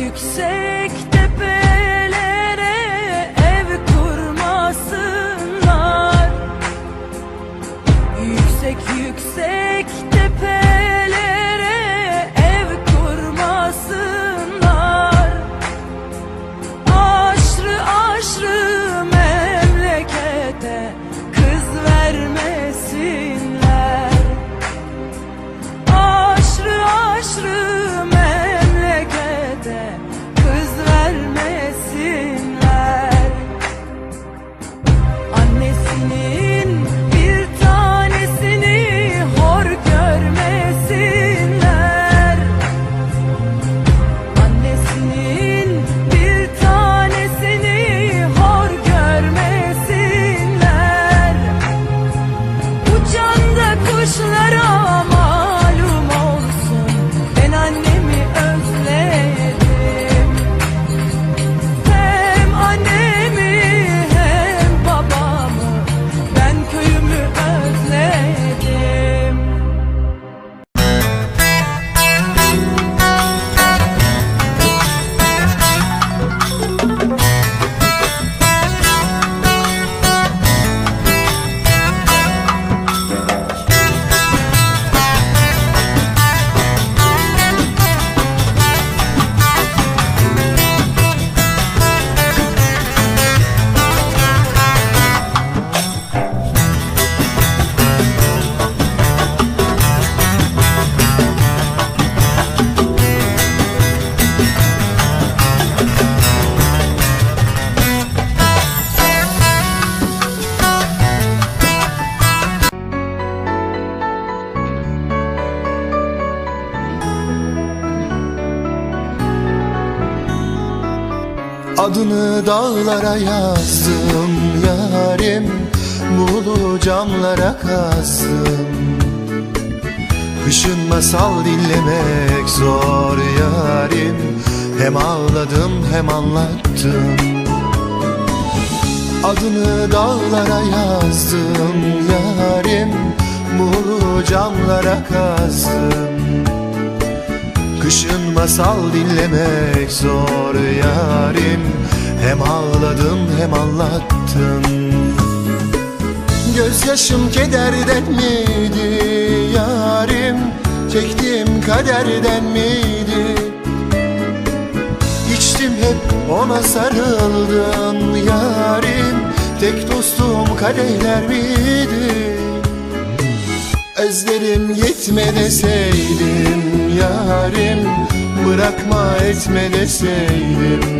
yüksek Adını dağlara yazdım yarim Buğulu camlara kazdım Kışın masal dinlemek zor yarim Hem ağladım hem anlattım. Adını dağlara yazdım yarim Buğulu camlara kazdım Kışın masal dinlemek zor Hem ağladım hem anlattım Gözyaşım kederden miydi yarim Çektiğim kaderden miydi? İçtim hep ona sarıldım. Yarim Tek dostum kadehler miydi? Özlerim yetme deseydim yarim Bırakma etme deseydim